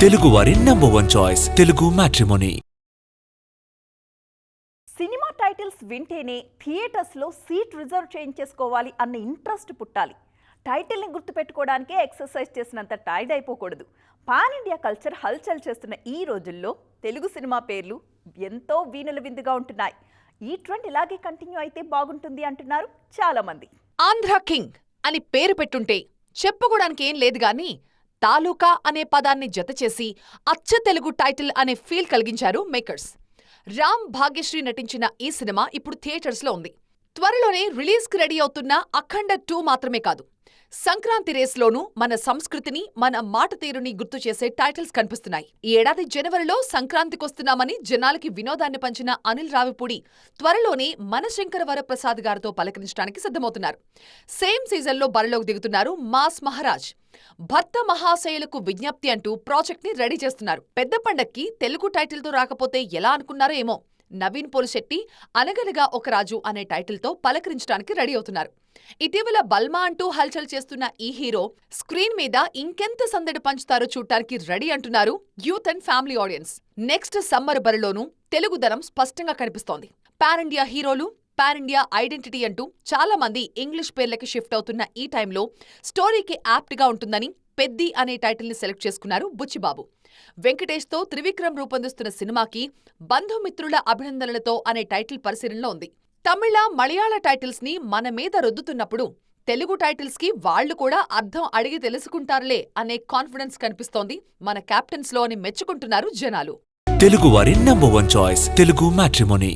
తెలుగువారి number one choice Telugu matrimony cinema titles వింటేనే థియేటర్స్లో సీట్ రిజర్వ్ చేయించేసుకోవాలి అన్న ఇంట్రెస్ట్ పుట్టాలి. టైటిల్ని గుర్తుపెట్టుకోవడానికే ఎక్సర్సైజ్ చేసినంత టైర్డ్ అయిపోకూడదు. పాన్ ఇండియా కల్చర్ హల్చల్ చేస్తున్న ఈ రోజుల్లో తెలుగు సినిమా పేర్లు ఎంతో వీణుల విందుగా ఉంటున్నాయి. ఈ ట్రెండ్ ఇలాగే కంటిన్యూ అయితే బాగుంటుంది అంటున్నారు చాలామంది. ఆంధ్ర కింగ్ అని పేరు పెట్టుంటే చెప్పుకోవడానికి ఏం లేదు గాని తాలూకా అనే పదాన్ని జతచేసి అచ్చ తెలుగు టైటిల్ అనే ఫీల్ కలిగించారు మేకర్స్. రామ్ భాగ్యశ్రీ నటించిన ఈ సినిమా ఇప్పుడు థియేటర్స్లో ఉంది. త్వరలోనే రిలీజ్కి రెడీ అవుతున్న అఖండ టూ మాత్రమే కాదు. సంక్రాంతి రేస్లోనూ మన సంస్కృతిని మన మాట తీరుని గుర్తు చేసే టైటిల్స్ కనిపిస్తున్నాయి. ఈ ఏడాది జనవరిలో సంక్రాంతికొస్తున్నామని జనాలకి వినోదాన్ని పంచిన అనిల్ రావిపూడి త్వరలోనే మన వరప్రసాద్ గారితో పలకరించడానికి సిద్ధమవుతున్నారు. సేమ్ సీజన్లో బరిలోకి దిగుతున్నారు మాస్ మహారాజ్. భర్త మహాశయులకు విజ్ఞప్తి అంటూ ప్రాజెక్ట్ని రెడీ చేస్తున్నారు. పెద్ద పండక్కి తెలుగు టైటిల్తో రాకపోతే ఎలా అనుకున్నారో ఏమో. నవీన్ పోలిశెట్టి అనగనగా ఒక రాజు అనే టైటిల్తో పలకరించడానికి రెడీ అవుతున్నారు. ఇటీవల బల్మా అంటూ హల్చల్ చేస్తున్న ఈ హీరో స్క్రీన్ మీద ఇంకెంత సందడి పంచుతారో చూడటానికి రెడీ అంటున్నారు youth and family audience. Next summer బరిలోనూ తెలుగుదనం స్పష్టంగా కనిపిస్తోంది. Pan India heroes pan India identity అంటూ చాలా మంది ఇంగ్లీష్ పేర్లకి షిఫ్ట్ అవుతున్న ఈ టైంలో స్టోరీకి యాప్ట్గా ఉంటుందని పెద్ది అనే టైటిల్ని సెలెక్ట్ చేసుకున్నారు బుచ్చిబాబు. వెంకటేష్తో త్రివిక్రమ్ రూపొందిస్తున్న సినిమాకి బంధుమిత్రుల అభినందనలతో అనే టైటిల్ పరిశీలనలో ఉంది. తమిళ మలయాళ టైటిల్స్ని మన మీద రుద్దుతున్నప్పుడు తెలుగు టైటిల్స్కి వాళ్ళు కూడా అర్థం అడిగి తెలుసుకుంటారులే అనే కాన్ఫిడెన్స్ కనిపిస్తోంది మన క్యాప్టెన్స్లో అని మెచ్చుకుంటున్నారు జనాలు. తెలుగువారి number one choice Telugu matrimony.